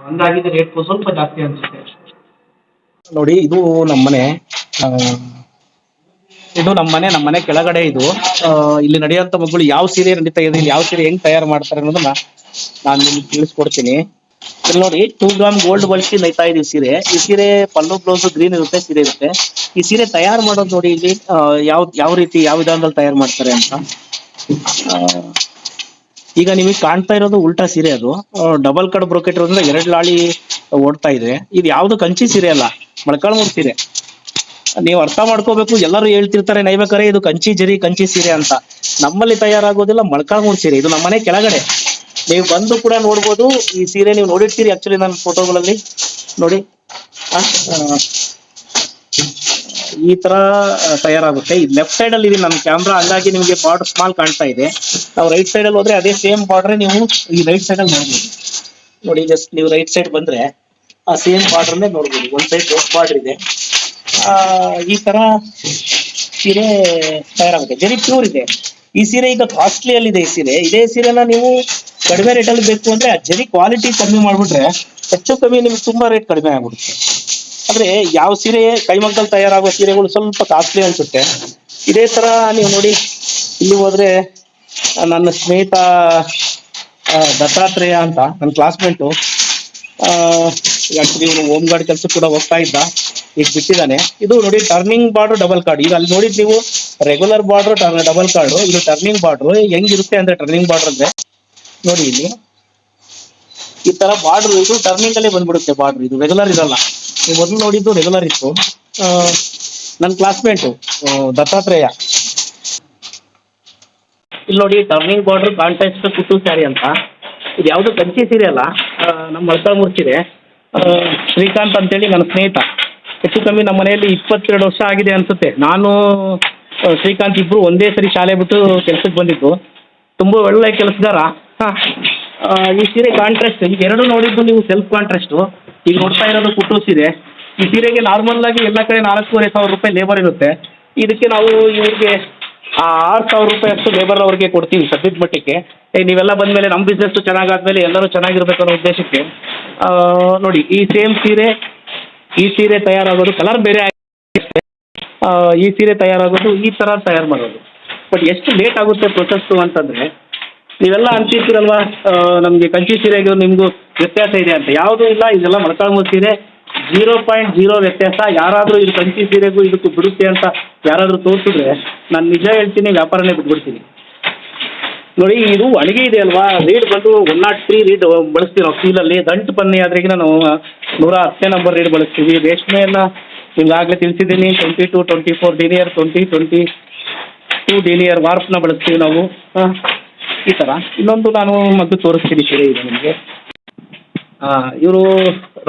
ಆ, ಹಂಗಾಗಿದೆ ರೇಟ್ ಸ್ವಲ್ಪ ಜಾಸ್ತಿ ಅನ್ಸುತ್ತೆ. ನೋಡಿ ಇದು ನಮ್ಮನೆ ಇದು ನಮ್ಮನೆ ನಮ್ಮನೆ ಕೆಳಗಡೆ ಇದು ಇಲ್ಲಿ ನಡೆಯುವಂತ ಮಕ್ಕಳು ಯಾವ ಸೀರೆ ನಡೀತಾ ಇದೆ ಇಲ್ಲಿ ಯಾವ ಸೀರೆ ಹೆಂಗ್ ತಯಾರು ಮಾಡ್ತಾರೆ ಅನ್ನೋದನ್ನ ನಾನು ನಿಮ್ಗೆ ತಿಳಿಸ್ಕೊಡ್ತೀನಿ. ಇಲ್ಲಿ ನೋಡಿ ಟೂ ಗ್ರಾಮ್ ಗೋಲ್ಡ್ ಬಳಸಿ ನೈತಾ ಇದೆ ಸೀರೆ. ಈ ಸೀರೆ ಪಲ್ಲು ಬ್ಲೌಸ್ ಗ್ರೀನ್ ಇರುತ್ತೆ ಸೀರೆ ಇರುತ್ತೆ. ಈ ಸೀರೆ ತಯಾರು ಮಾಡೋದು ನೋಡಿ ಇಲ್ಲಿ ಯಾವ ಯಾವ ರೀತಿ ಯಾವ ವಿಧಾನದಲ್ಲಿ ತಯಾರು ಮಾಡ್ತಾರೆ ಅಂತ. ಈಗ ನಿಮಗೆ ಕಾಣ್ತಾ ಇರೋದು ಉಲ್ಟಾ ಸೀರೆ ಅದು. ಡಬಲ್ ಕಡ್ ಬ್ರೋಕೆಟ್ ಇರೋದ್ರಿಂದ ಎರಡು ಲಾಳಿ ಓಡ್ತಾ ಇದೆ. ಇದು ಯಾವ್ದು ಕಂಚಿ ಸೀರೆ ಅಲ್ಲ, ಮೊಳಕಾಳ್ಮೂರು ಸೀರೆ. ನೀವು ಅರ್ಥ ಮಾಡ್ಕೋಬೇಕು, ಎಲ್ಲರೂ ಹೇಳ್ತಿರ್ತಾರೆ ನೈಬೇಕಾರೆ ಇದು ಕಂಚಿ ಜರಿ, ಕಂಚಿ ಸೀರೆ ಅಂತ. ನಮ್ಮಲ್ಲಿ ತಯಾರಾಗೋದಿಲ್ಲ, ಮೊಳಕಾಳ್ಮೂರು ಸೀರೆ. ಇದು ನಮ್ಮನೆ ಕೆಳಗಡೆ. ನೀವು ಬಂದು ಕೂಡ ನೋಡ್ಬೋದು, ಈ ಸೀರೆ ನೀವು ನೋಡಿರ್ತೀರಿ ಆಕ್ಚುಲಿ ನನ್ನ ಫೋಟೋಗಳಲ್ಲಿ ನೋಡಿ. ಈ ತರ ತಯಾರಾಗುತ್ತೆ. ಈ ಲೆಫ್ಟ್ ಸೈಡ್ ಅಲ್ಲಿ ಇದೆ ನನ್ನ ಕ್ಯಾಮ್ರಾ ಹಂಗಾಗಿ ನಿಮಗೆ ಬಾರ್ಡರ್ ಸ್ಮಾಲ್ ಕಾಣ್ತಾ ಇದೆ. ನಾವು ರೈಟ್ ಸೈಡ್ ಅಲ್ಲಿ ಹೋದ್ರೆ ಅದೇ ಸೇಮ್ ಬಾರ್ಡರ್ ನೀವು ಈ ರೈಟ್ ಸೈಡ್ ಅಲ್ಲಿ ನೋಡ್ಬೋದು. ನೋಡಿ ಜಸ್ಟ್ ನೀವು ರೈಟ್ ಸೈಡ್ ಬಂದ್ರೆ ಆ ಸೇಮ್ ಬಾರ್ಡರ್ನೇ ನೋಡ್ಬೋದು. ಒಂದ್ ಸೈಡ್ ದೊಡ್ಡ ಬಾರ್ಡರ್ ಇದೆ. ಆ, ಈ ತರ ಸೀರೆ ತಯಾರಾಗುತ್ತೆ. ಜರಿ ಪ್ಯೂರ್ ಇದೆ. ಈ ಸೀರೆ ಈಗ ಕಾಸ್ಟ್ಲಿ ಅಲ್ಲಿ ಇದೆ ಈ ಸೀರೆ. ಇದೇ ಸೀರೆನ ನೀವು ಕಡಿಮೆ ರೇಟಲ್ಲಿ ಬೇಕು ಅಂದ್ರೆ ಜರಿ ಕ್ವಾಲಿಟಿ ಕಮ್ಮಿ ಮಾಡ್ಬಿಟ್ರೆ ಹೆಚ್ಚು ಕಮ್ಮಿ ನಿಮ್ಗೆ ತುಂಬಾ ರೇಟ್ ಕಡಿಮೆ ಆಗ್ಬಿಡುತ್ತೆ. ಆದ್ರೆ ಯಾವ ಸೀರೆ ಕೈಮಗ್ಗದಲ್ಲಿ ತಯಾರಾಗುವ ಸೀರೆಗಳು ಸ್ವಲ್ಪ ಕಾಸ್ಟ್ಲಿ ಅನ್ಸುತ್ತೆ. ಇದೇ ತರ ನೀವು ನೋಡಿ, ಇಲ್ಲಿ ಹೋದ್ರೆ ನನ್ನ ಸ್ನೇಹಿತ ದತ್ತಾತ್ರೇಯ ಅಂತ, ನನ್ನ ಕ್ಲಾಸ್ಮೇಟು ಆಕ್ಚುಲಿ ಇವನು ಹೋಮ್ ಗಾರ್ಡ್ ಕೆಲಸ ಕೂಡ ಹೋಗ್ತಾ ಇದ್ದ, ಈಗ ಬಿಟ್ಟಿದ್ದಾನೆ. ಇದು ನೋಡಿ ಟರ್ನಿಂಗ್ ಬಾರ್ಡರ್ ಡಬಲ್ ಕಾರ್ಡ್ ಈಗ ಅಲ್ಲಿ ನೋಡಿದ್ ನೀವು ರೆಗ್ಯುಲರ್ ಬಾರ್ಡರ್ ಡಬಲ್ ಕಾರ್ಡ್ ಇದು ಟರ್ನಿಂಗ್ ಬಾರ್ಡರ್ ಹೆಂಗಿರುತ್ತೆ ಅಂದ್ರೆ ಟರ್ನಿಂಗ್ ಬಾರ್ಡರ್ ಅಂದ್ರೆ? ನೋಡಿ ಇಲ್ಲಿ. ಈ ತರ ಬಾರ್ಡರ್ ಇದು ಟರ್ನಿಂಗ್ ಅಲ್ಲೇ ಬಂದ್ಬಿಡುತ್ತೆ ಬಾರ್ಡರ್ ಇದು ರೆಗ್ಯುಲರ್ ಇರಲ್ಲ ಮೊದಲು ನೋಡಿದ್ದು ರೆಗ್ಯುಲರ್ ಇತ್ತು. ನನ್ನ ಕ್ಲಾಸ್ಮೇಟು ದತ್ತಾತ್ರೇಯ. ಇಲ್ಲಿ ನೋಡಿ ಟರ್ನಿಂಗ್ ಬಾರ್ಡರ್ ಕಾಂಟೆಸ್ಟ್ ಕುಟ್ಟು ಸ್ಯಾರಿ ಅಂತ. ಇದು ಯಾವುದು ಕಂಚಿ ಸೀರೆ ಅಲ್ಲ? ನಮ್ಮ ಮೊಳಕಾಲ್ಮೂರು ಮುರ್ಚಿದೆ ಶ್ರೀಕಾಂತ್ ಅಂತೇಳಿ ನನ್ನ ಸ್ನೇಹಿತ. ಹೆಚ್ಚು ಕಮ್ಮಿ ನಮ್ಮ ಮನೆಯಲ್ಲಿ ಇಪ್ಪತ್ತೆರಡು ವರ್ಷ ಆಗಿದೆ ಅನ್ಸುತ್ತೆ. ನಾನು ಶ್ರೀಕಾಂತ್ ಇಬ್ರು ಒಂದೇ ಸರಿ ಶಾಲೆ ಬಿಟ್ಟು ಕೆಲಸಕ್ಕೆ ಬಂದಿದ್ದು. ತುಂಬ ಒಳ್ಳೆ ಕೆಲಸಗಾರ. ಈ ಸೀರೆ ಕಾಂಟ್ರಾಸ್ಟ್ ಈಗ ಎರಡು ನೋಡಿದ್ದು ನೀವು ಸೆಲ್ಫ್ ಕಾಂಟ್ರಾಸ್ಟು ಈಗ ನೋಡ್ತಾ ಇರೋದು ಕುಟ್ಟು ಸೀರೆ ಈ ಸೀರೆಗೆ ನಾರ್ಮಲ್ ಆಗಿ ಎಲ್ಲ ಕಡೆ ನಾಲ್ಕೂವರೆ ಸಾವಿರ ರೂಪಾಯಿ ಲೇಬರ್ ಇರುತ್ತೆ. ಇದಕ್ಕೆ ನಾವು ಇವ್ರಿಗೆ ಆರು ಸಾವಿರ ರೂಪಾಯಿ ಅಷ್ಟು ಲೇಬರ್ ಅವ್ರಿಗೆ ಕೊಡ್ತೀವಿ ಸದ್ಯದ ಮಟ್ಟಕ್ಕೆ ಏ, ನೀವೆಲ್ಲ ಬಂದಮೇಲೆ ನಮ್ಮ ಬಿಸ್ನೆಸ್ ಚೆನ್ನಾಗಾದ್ಮೇಲೆ ಎಲ್ಲರೂ ಚೆನ್ನಾಗಿರ್ಬೇಕು ಅನ್ನೋ ಉದ್ದೇಶಕ್ಕೆ. ನೋಡಿ, ಈ ಸೇಮ್ ಸೀರೆ, ಈ ಸೀರೆ ತಯಾರಾಗೋದು ಕಲರ್ ಬೇರೆ ಆಗಿದೆ. ಈ ಸೀರೆ ತಯಾರಾಗೋದು ಈ ಥರ ತಯಾರು ಮಾಡೋದು. ಬಟ್ ಎಷ್ಟು ಲೇಟ್ ಆಗುತ್ತೆ ಪ್ರೊಸೆಸ್ಸು ಅಂತಂದರೆ ನೀವೆಲ್ಲ ಅಂತಿರ್ತೀರಲ್ವಾ? ನಮಗೆ ಕಂಚಿ ಸೀರೆಗೂ ನಿಮಗೂ ವ್ಯತ್ಯಾಸ ಇದೆ ಅಂತ. ಯಾವುದೂ ಇಲ್ಲ, ಇದೆಲ್ಲ ಮೊಳಕಾಲ್ಮೂರು ಸೀರೆ. ಜೀರೋ ಪಾಯಿಂಟ್ ಜೀರೋ ವ್ಯತ್ಯಾಸ. ಯಾರಾದರೂ ಇದು ಕಂಚಿ ಸೀರೆಗೂ ಇದಕ್ಕೂ ಬಿಡುತ್ತೆ ಅಂತ ಯಾರಾದರೂ ತೋರಿಸಿದ್ರೆ ನಾನು ನಿಜ ಹೇಳ್ತೀನಿ, ವ್ಯಾಪಾರನೇ ಬಿಟ್ಬಿಡ್ತೀನಿ. ನೋಡಿ, ಇದು ಒಣಗಿ ಇದೆ ಅಲ್ವಾ? ರೀಡ್ ಬಂದು ಒನ್ ನಾಟ್ ತ್ರೀ ರೀಡ್ ಬಳಸ್ತೀವಿ ನಾವು ಸೀಲಲ್ಲಿ. ದಂಟು ಪನ್ನಿ ಆದ್ರೆಗಿನ ನಾವು ನೂರ ಹತ್ತನೇ ನಂಬರ್ ರೀಡ್ ಬಳಸ್ತೀವಿ. ನಿಮ್ಗೆ ಆಗಲೇ ತಿಳಿಸಿದ್ದೀನಿ. Twenty two twenty four denier twenty twenty two denier ವಾರ್ಪ್ನ ಬಳಸ್ತೀವಿ ನಾವು. ಹಾಂ ಈ ಥರ ಇನ್ನೊಂದು ನಾನು ಮದ್ದು ತೋರಿಸ್ತೀನಿ ಸೀರೆ ಇದೆ ನಿಮಗೆ. ಇವರು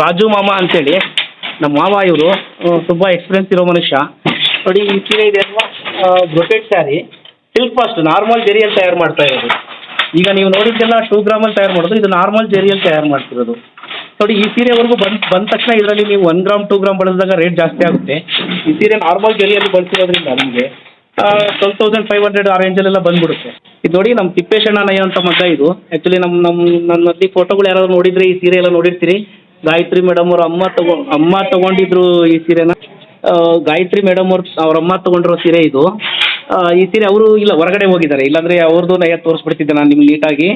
ರಾಜು ಮಾಮ ಅಂತೇಳಿ. ನಮ್ಮ ಮಾವ ಇವರು. ತುಂಬ ಎಕ್ಸ್ಪೀರಿಯನ್ಸ್ ಇರೋ ಮನುಷ್ಯ. ನೋಡಿ ಈ ಸೀರೆ ಇದೆ ಅಲ್ವಾ? Brocade sari silk fast normal ಜರಿಯಲ್ಲಿ ತಯಾರು ಮಾಡ್ತಾ ಇರೋದು. ಈಗ ನೀವು ನೋಡಿದ್ದೆಲ್ಲ ಟೂ ಗ್ರಾಮಲ್ಲಿ ತಯಾರು ಮಾಡೋದು ಇದು ನಾರ್ಮಲ್ ಜರಿಯಲ್ಲಿ ತಯಾರು ಮಾಡ್ತಿರೋದು. ನೋಡಿ ಈ ಸೀರೆವರೆಗೂ ಬಂದು ಬಂದ ತಕ್ಷಣ ಇದರಲ್ಲಿ ನೀವು ಒನ್ ಗ್ರಾಮ್ ಟೂ ಗ್ರಾಮ್ ಬಳಸಿದಾಗ ರೇಟ್ ಜಾಸ್ತಿ ಆಗುತ್ತೆ. ಈ ಸೀರೆ ನಾರ್ಮಲ್ ಜೆರಿಯಲ್ಲಿ ಬಳಸಿರೋದ್ರಿಂದ ನಮಗೆ ಟ್ವೆಲ್ ತೌಸಂಡ್ ಫೈವ್ ಹಂಡ್ರೆಡ್ ಆ ರೇಂಜಲ್ಲೆಲ್ಲ ಬಂದ್ಬಿಡುತ್ತೆ. ಇದು ನೋಡಿ ನಮ್ಮ ತಿಪ್ಪೇಶಣ್ಣ ನಯ್ಯ ಅಂತ ಮಗ ಇದು. ಆ್ಯಕ್ಚುಲಿ ನಮ್ಮ ನಮ್ಮ ನನ್ನಲ್ಲಿ ಫೋಟೋಗಳು ಯಾರಾದ್ರು ನೋಡಿದ್ರೆ ಈ ಸೀರೆ ಎಲ್ಲ ನೋಡಿರ್ತೀರಿ. ಗಾಯತ್ರಿ ಮೇಡಮ್ ಅವ್ರ ಅಮ್ಮ ತಗೊ, ಅಮ್ಮ ತಗೊಂಡಿದ್ರು ಈ ಸೀರೆನ. ಗಾಯತ್ರಿ ಮೇಡಮ್ ಅವ್ರ ಅವ್ರ ಅಮ್ಮ ತಗೊಂಡಿರೋ ಸೀರೆ ಇದು. ಈ ಸೀರೆ ಅವರು ಇಲ್ಲ, ಹೊರಗಡೆ ಹೋಗಿದ್ದಾರೆ. ಇಲ್ಲಾಂದ್ರೆ ಅವ್ರದ್ದು ನಯ ತೋರಿಸ್ಬಿಡ್ತಿದ್ದೆ ನಾನು ನಿಮ್ಗೆ ನೀಟಾಗಿ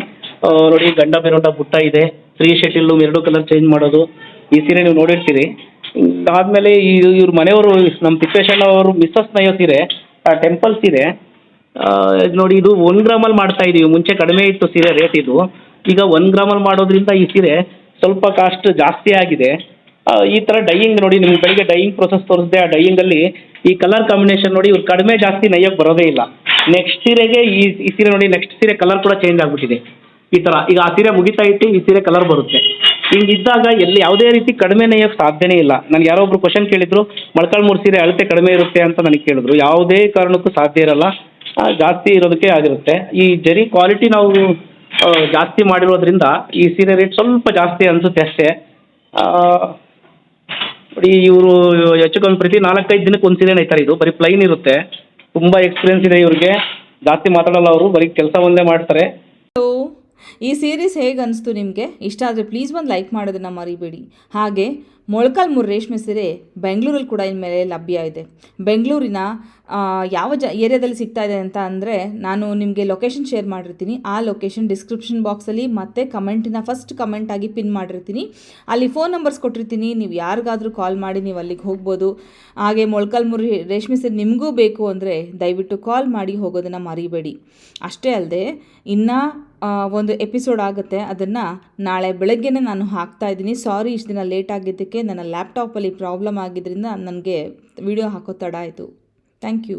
ನೋಡಿ ಗಂಡ ಬೇರೊಂಡ ಬುಟ್ಟ ಇದೆ. ತ್ರೀ ಶೆಟ್ಟಿಲ್ಲು ಎರಡು ಕಲರ್ ಚೇಂಜ್ ಮಾಡೋದು. ಈ ಸೀರೆ ನೀವು ನೋಡಿರ್ತೀರಿ. ಆದಮೇಲೆ ಈ, ಇವ್ರ ಮನೆಯವರು ನಮ್ಮ ತಿಪ್ಪೇಶಣ್ಣ ಅವರು ಮಿಸ್ಸಸ್ ನಯೋ ಸೀರೆ. ಟೆಂಪಲ್ ಇದೆ ನೋಡಿ ಇದು ಒನ್ ಗ್ರಾಮಲ್ಲಿ ಮಾಡ್ತಾ ಇದೀವಿ. ಮುಂಚೆ ಕಡಿಮೆ ಇತ್ತು ಸೀರೆ ರೇಟ್ ಇದು. ಈಗ ಒನ್ ಗ್ರಾಮಲ್ಲಿ ಮಾಡೋದ್ರಿಂದ ಈ ಸೀರೆ ಸ್ವಲ್ಪ ಕಾಸ್ಟ್ ಜಾಸ್ತಿ ಆಗಿದೆ. ಈ ತರ ಡೈಯಿಂಗ್ ನೋಡಿ, ನಿಮ್ಗೆ ಬೆಳಿಗ್ಗೆ ಡೈಯಿಂಗ್ ಪ್ರೊಸೆಸ್ ತೋರಿಸಿದೆ, ಆ ಡೈಯಿಂಗಲ್ಲಿ ಈ ಕಲರ್ ಕಾಂಬಿನೇಷನ್ ನೋಡಿ ಇವ್ರು ಕಡಿಮೆ ಜಾಸ್ತಿ ನಯ್ಯಕ್ಕೆ ಬರೋದೇ ಇಲ್ಲ. ನೆಕ್ಸ್ಟ್ ಸೀರೆಗೆ ಈ ಸೀರೆ ನೋಡಿ ನೆಕ್ಸ್ಟ್ ಸೀರೆ ಕಲರ್ ಕೂಡ ಚೇಂಜ್ ಆಗಿಬಿಟ್ಟಿದೆ. ಈ ಥರ ಈಗ ಆ ಸೀರೆ ಮುಗಿತಾ ಇಟ್ಟು ಈ ಸೀರೆ ಕಲರ್ ಬರುತ್ತೆ. ಹಿಂಗಿದ್ದಾಗ ಎಲ್ಲಿ ಯಾವುದೇ ರೀತಿ ಕಡಿಮೆ ನೇಯಕ್ಕೆ ಸಾಧ್ಯನೇ ಇಲ್ಲ. ನನಗೆ ಯಾರೋ ಒಬ್ರು ಕ್ವಶನ್ ಕೇಳಿದ್ರು ಮೊಳಕಾಲ್ಮೂರು ಸೀರೆ ಅಳತೆ ಕಡಿಮೆ ಇರುತ್ತೆ ಅಂತ ನನಗೆ ಕೇಳಿದ್ರು. ಯಾವುದೇ ಕಾರಣಕ್ಕೂ ಸಾಧ್ಯ ಇರಲ್ಲ. ಜಾಸ್ತಿ ಇರೋದಕ್ಕೆ ಆಗಿರುತ್ತೆ. ಈ ಜರಿ ಕ್ವಾಲಿಟಿ ನಾವು ಜಾಸ್ತಿ ಮಾಡಿರೋದ್ರಿಂದ ಈ ಸೀರೆ ರೇಟ್ ಸ್ವಲ್ಪ ಜಾಸ್ತಿ ಅನ್ಸುತ್ತೆ ಅಷ್ಟೇ. ನೋಡಿ, ಇವರು ಹೆಚ್ಚು ಕಮ್ಮಿ ಪ್ರತಿ ನಾಲ್ಕೈದು ದಿನಕ್ಕೆ ಒಂದು ಸೀರೆ ನೇಯ್ತಾರೆ ಇದು. ಬರೀ ಪ್ಲೈನ್ ಇರುತ್ತೆ. ತುಂಬಾ ಎಕ್ಸ್ಪೀರಿಯನ್ಸ್ ಇದೆ ಇವ್ರಿಗೆ. ಜಾಸ್ತಿ ಮಾತಾಡಲ್ಲ ಅವರು. ಬರೀ ಕೆಲಸ ಒಂದೇ ಮಾಡ್ತಾರೆ. ಈ ಸೀರೀಸ್ ಹೇಗೆ ಅನಿಸ್ತು ನಿಮಗೆ? ಇಷ್ಟ ಆದರೆ ಪ್ಲೀಸ್ ಒಂದು ಲೈಕ್ ಮಾಡೋದನ್ನು ಮರಿಬೇಡಿ. ಹಾಗೆ ಮೊಳಕಾಲ್ಮೂರು ರೇಷ್ಮೆ ಸೀರೆ ಬೆಂಗಳೂರಲ್ಲಿ ಕೂಡ ಇನ್ಮೇಲೆ ಲಭ್ಯ ಇದೆ. ಬೆಂಗಳೂರಿನ ಯಾವ ಜ, ಏರಿಯಾದಲ್ಲಿ ಸಿಗ್ತಾ ಇದೆ ಅಂತ ಅಂದರೆ ನಾನು ನಿಮಗೆ ಲೊಕೇಶನ್ ಶೇರ್ ಮಾಡಿರ್ತೀನಿ. ಆ ಲೊಕೇಶನ್ ಡಿಸ್ಕ್ರಿಪ್ಷನ್ ಬಾಕ್ಸಲ್ಲಿ ಮತ್ತೆ ಕಮೆಂಟಿನ ಫಸ್ಟ್ ಕಮೆಂಟಾಗಿ ಪಿನ್ ಮಾಡಿರ್ತೀನಿ. ಅಲ್ಲಿ ಫೋನ್ ನಂಬರ್ಸ್ ಕೊಟ್ಟಿರ್ತೀನಿ. ನೀವು ಯಾರಿಗಾದರೂ ಕಾಲ್ ಮಾಡಿ ನೀವು ಅಲ್ಲಿಗೆ ಹೋಗ್ಬೋದು. ಹಾಗೆ ಮೊಳಕಾಲ್ಮೂರು ಮೂರು ರೇಷ್ಮೆ ಸೀರೆ ನಿಮಗೂ ಬೇಕು ಅಂದರೆ ದಯವಿಟ್ಟು ಕಾಲ್ ಮಾಡಿ ಹೋಗೋದನ್ನು ಮರಿಬೇಡಿ. ಅಷ್ಟೇ ಅಲ್ಲದೆ ಇನ್ನು ಒಂದು ಎಪಿಸೋಡ್ ಆಗುತ್ತೆ. ಅದನ್ನು ನಾಳೆ ಬೆಳಗ್ಗೆನೇ ನಾನು ಹಾಕ್ತಾ ಇದ್ದೀನಿ. ಸಾರಿ ಇಷ್ಟು ದಿನ ಲೇಟ್ ಆಗಿದ್ದಕ್ಕೆ ನನ್ನ ಲ್ಯಾಪ್ಟಾಪಲ್ಲಿ ಪ್ರಾಬ್ಲಮ್ ಆಗಿದ್ದರಿಂದ ನನಗೆ ವಿಡಿಯೋ ಹಾಕೋ ತಡ ಆಯಿತು. Thank you